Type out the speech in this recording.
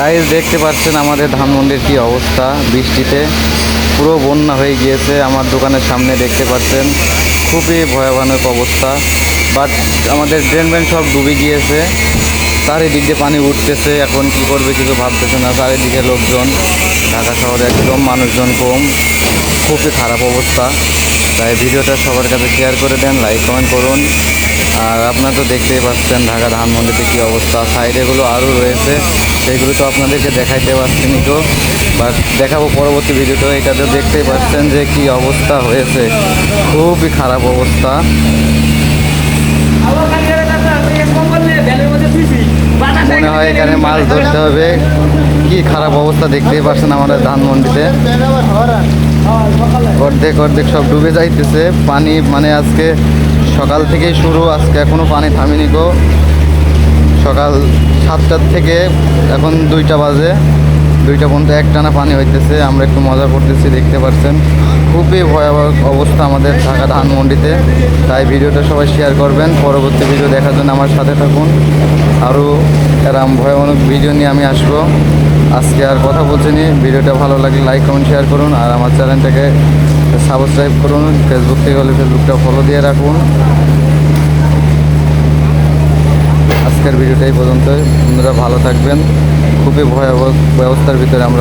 Guys দেখতে পাচ্ছেন আমাদের ধানমন্ডির কি অবস্থা? বৃষ্টিতে পুরো বন্যা হয়ে গিয়েছে। আমার দোকানের সামনে দেখতে পাচ্ছেন, খুবই ভয়াবহ অবস্থা। বাট আমাদের ড্রেন ব্যান সব ডুবে গিয়েছে। চারিদিক দিয়ে পানি উঠতেছে। এখন কি করবে কিছু ভাবতেছে না। চারিদিকে লোকজন, ঢাকা শহরে একদম মানুষজন কম। খুবই খারাপ অবস্থা। তাই ভিডিওটা সবার কাছে শেয়ার করে দেন লাইক কমেন্ট করুন। আর আপনারা তো দেখতেই পাচ্ছেন ঢাকা ধানমন্ডিতে কী অবস্থা। সাইডেগুলো আরও রয়েছে, সেগুলো তো আপনাদেরকে দেখাইতে পারছি নি তো। বা দেখাবো পরবর্তী ভিডিওতে, এটা তো দেখতেই পাচ্ছেন যে কি অবস্থা হয়েছে। খুবই খারাপ অবস্থা। মনে হয় এখানে মাছ ধরতে হবে। কি খারাপ অবস্থা দেখতেই পাচ্ছেন আমাদের ধানমন্ডিতে। অর্ধেক অর্ধেক সব ডুবে যাইতেছে। পানি মানে আজকে সকাল থেকেই শুরু, আজকে এখনও পানি থামেনি গো। সকাল সাতটার থেকে এখন দুইটা বাজে। দুইটা পর্যন্ত একটানা পানি হইতেছে। আমরা একটু মজা করতেছি, দেখতে পাচ্ছেন খুবই ভয়াবহ অবস্থা আমাদের ঢাকা ধানমন্ডিতে। তাই ভিডিওটা সবাই শেয়ার করবেন। পরবর্তী ভিডিও দেখার জন্য আমার সাথে থাকুন। আরও এরম ভয়াবহ ভিডিও নিয়ে আমি আসব। আজকে আর কথা বলছি নি ভিডিওটা ভালো লাগলে লাইক কমেন্ট শেয়ার করুন আর আমার চ্যানেলটাকে সাবস্ক্রাইব করুন। ফেসবুক থেকে হলে ফেসবুকটা ফলো দিয়ে রাখুন। আজকের ভিডিওটাই পর্যন্ত বন্ধুরা ভালো থাকবেন। খুবই ভয়াবহ ব্যবস্থার ভিতরে আমরা